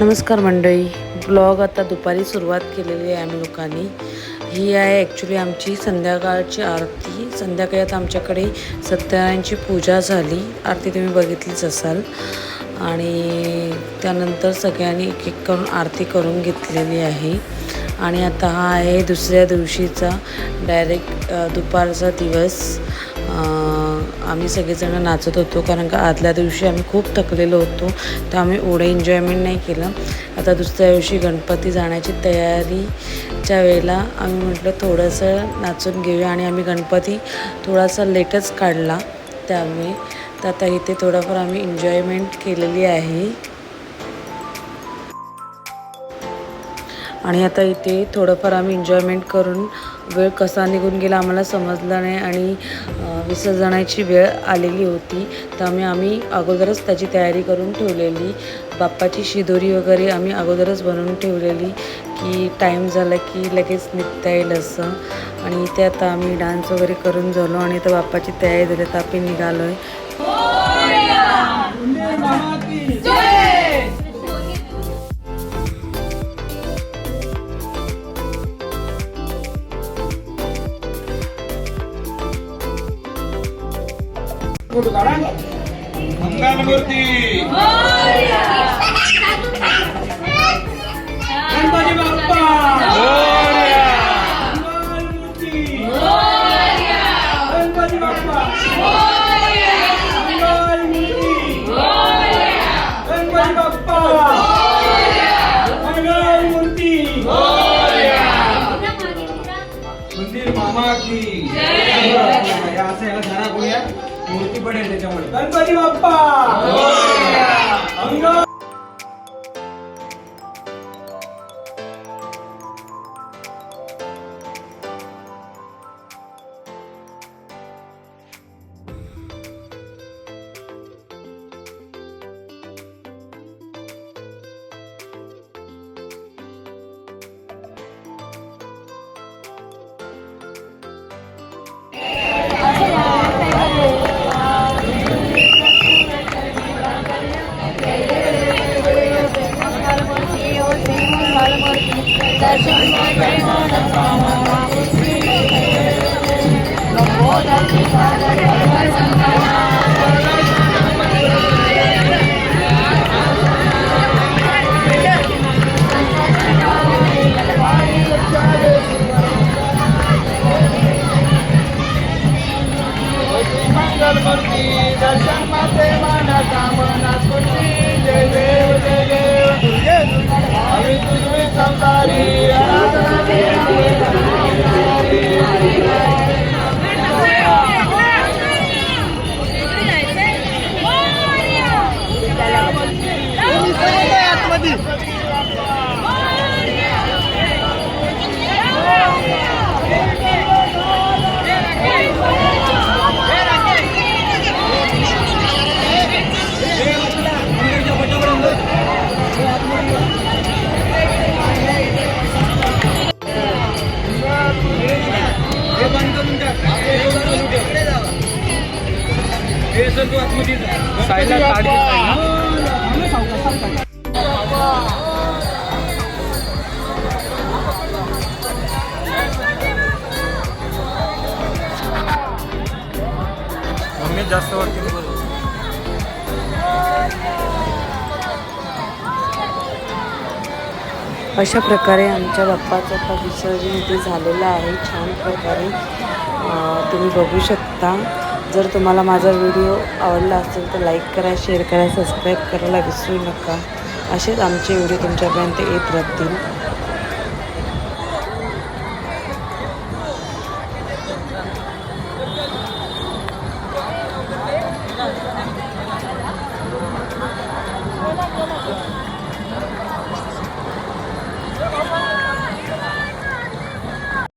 नमस्कार मंडळी. ब्लॉग आता दुपारी सुरुवात केलेली आहे आम्ही लोकांनी. ही आहे ॲक्च्युली आमची संध्याकाळची आरती. संध्याकाळी आता आमच्याकडे सत्यनारायणची पूजा झाली. आरती तुम्ही बघितलीच असाल. आणि त्यानंतर सगळ्यांनी एक एक करून आरती करून घेतलेली आहे. आणि आता हा आहे दुसऱ्या दिवशीचा डायरेक्ट दुपारचा दिवस. आम्ही सगळेजण नाचत होतो कारण का आदल्या दिवशी आम्ही खूप थकलेलो होतो तर आम्ही एवढं एन्जॉयमेंट नाही केलं. आता दुसऱ्या दिवशी गणपती जाण्याची तयारीच्या वेळेला आम्ही म्हटलं थोडंसं नाचून घेऊया आणि आम्ही गणपती थोडासा लेटच काढला त्यामुळे तर आता इथे थोडंफार आम्ही एन्जॉयमेंट केलेली आहे. आणि आता इथे थोडंफार आम्ही एन्जॉयमेंट करून वेळ कसा निघून गेला आम्हाला समजला नाही आणि विसर्जनाची वेळ आलेली होती. त्यामुळे आम्ही अगोदरच त्याची तयारी करून ठेवलेली. बाप्पाची शिदोरी वगैरे आम्ही अगोदरच बनवून ठेवलेली की टाईम झाला की लगेच निघता येईल असं. आणि ते आता आम्ही डान्स वगैरे करून झालो आणि आता बाप्पाची तयारी झाली तर आपण निघालो आहे मंगलमूर्ती गणपती बाप्पा मंगलमूर्ती गणपती बाप्पा मंगलमूर्ती गणपती बाप्पा मंगलमूर्ती मंदिर मामा की या असं याला धरा करूया मूर्ती पडेल त्याच्यामुळे. गणपती बाप्पा! साईडला मम्मी जास्त जाऊ. अशा प्रकारे आमच्या बाप्पाचं आता विसर्जन इथे झालेलं आहे छान प्रकारे तुम्ही बघू शकता जर तुम्हाला माझा व्हिडिओ आवडला असेल तर लाईक करा शेअर करा सबस्क्राईब करायला विसरू नका. असेच आमचे व्हिडिओ तुमच्यापर्यंत येत राहतील.